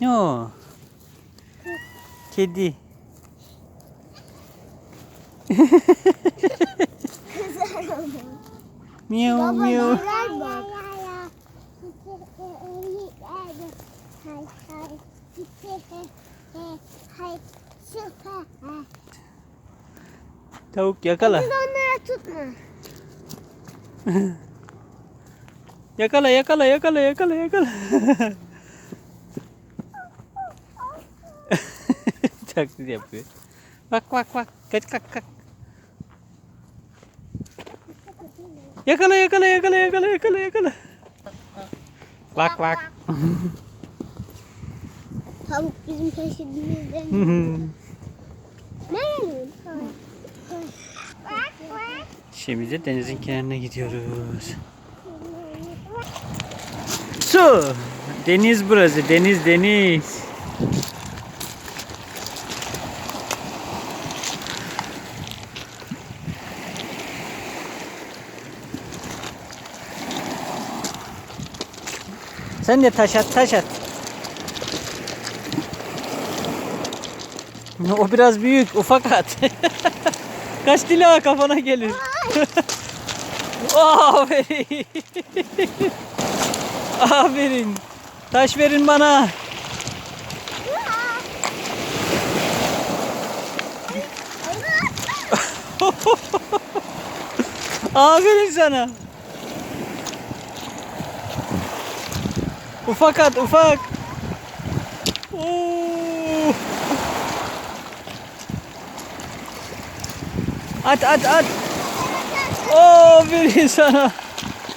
Ne o? Kedi. Miyav miyav. Tavuk yakala. Biz onlara tutma. Yakala yakala yakala yakala yakala. Taklit yapıyor. Bak bak bak. Kaç kalk kalk. Yakala yakala yakala yakala yakala yakala. Bak bak. Tavuk bizim? Bak bak. Şimdi de denizin kenarına gidiyoruz. Su. Deniz burası. Deniz deniz. Sen de taş at taş at. O biraz büyük. Ufak at. Kaç dila kafana gelir. Aferin. Aferin. Taş verin bana. Aferin sana. Ufak at ufak. Oo. At at at. Aferin sana.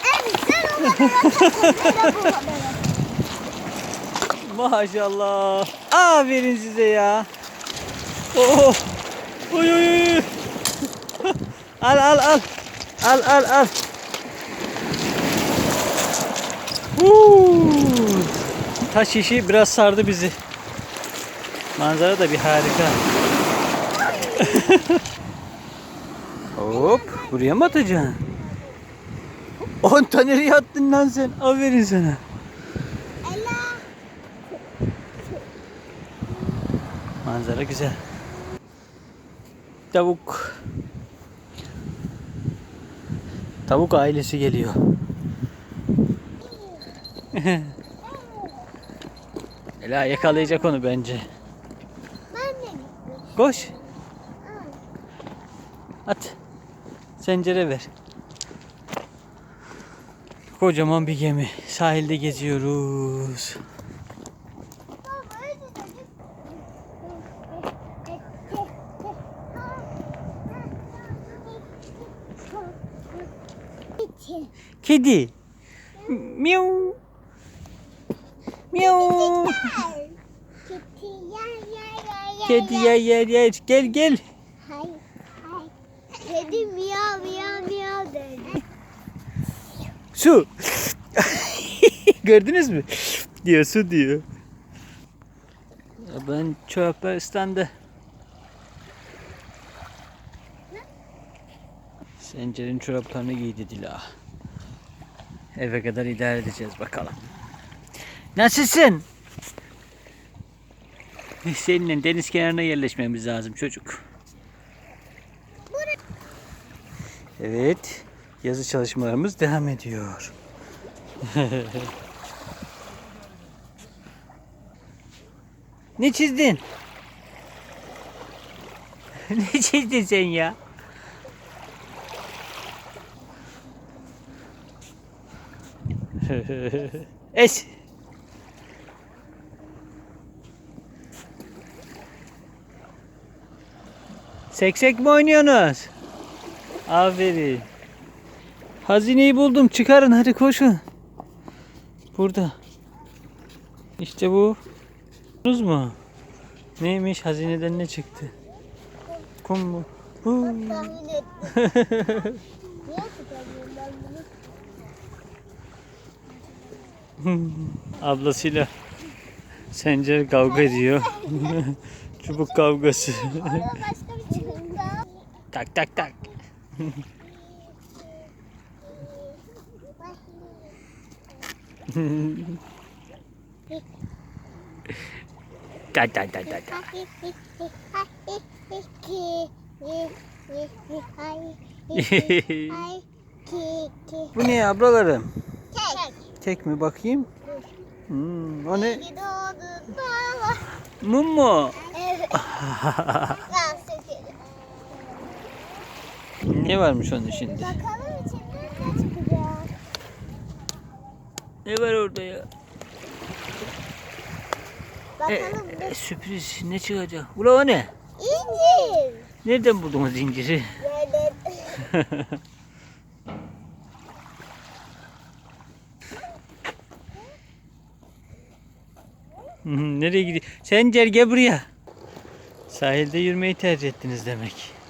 Evet sen ona kadar bu haberi. Maşallah. Aferin size ya. Oh. Oy oy oy. al al al. Al al al. Huu. Taş işi biraz sardı bizi. Manzara da bir harika. Hop. Buraya mı atacaksın? 10 tane nereye attın lan sen? Aferin sana. Manzara güzel. Tavuk. Tavuk ailesi geliyor. Ela yakalayacak onu bence. Ben de. Koş. At. Sencere ver. Kocaman bir gemi. Sahilde geziyoruz. Kedi. Miau. Miau. Kedi yer yer yer. Kedi yer yer yer. Gel gel. Hay hay. Kedi miyav miyav miyav dedi. Su. Gördünüz mü? diyor su diyor. Ben çöpe ıslandı. Sencer'in çoraplarını giydi Dila. Eve kadar idare edeceğiz bakalım. Nasılsın? Seninle deniz kenarına yerleşmemiz lazım çocuk. Evet. Yazı çalışmalarımız devam ediyor. ne çizdin? ne çizdin sen ya? es. Seksek mi oynuyorsunuz? Aferin. Hazineyi buldum. Çıkarın hadi koşun. Burada. İşte bu. Buldunuz mu? Neymiş? Hazineden ne çıktı? Kum mu? Bu. Ablasıyla Sencer kavga ediyor. Çubuk kavgası. Orada başka bir çıktı. Tak tak tak. Da da da da. Bu ne ablalarım? Tek mi bakayım? Hmm, o ne? Mum mu? Evet. Ben sökerim. Ne varmış onun içinde? Bakalım içinden ne çıkacak. Ne var orada ya? E, Bakalım. e, sürpriz ne çıkacak? Ula o ne? İncir. Nereden buldunuz zinciri? Yerden. Hı, Nereye gidiyor? Sencer gel buraya. Sahilde yürümeyi tercih ettiniz demek.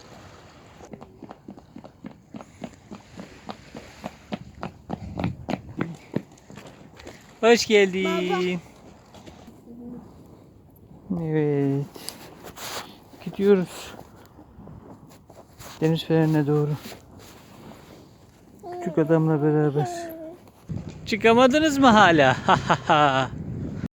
Hoş geldin. Evet. Gidiyoruz. Deniz fenerine doğru. Küçük adamla beraber. Çıkamadınız mı hala?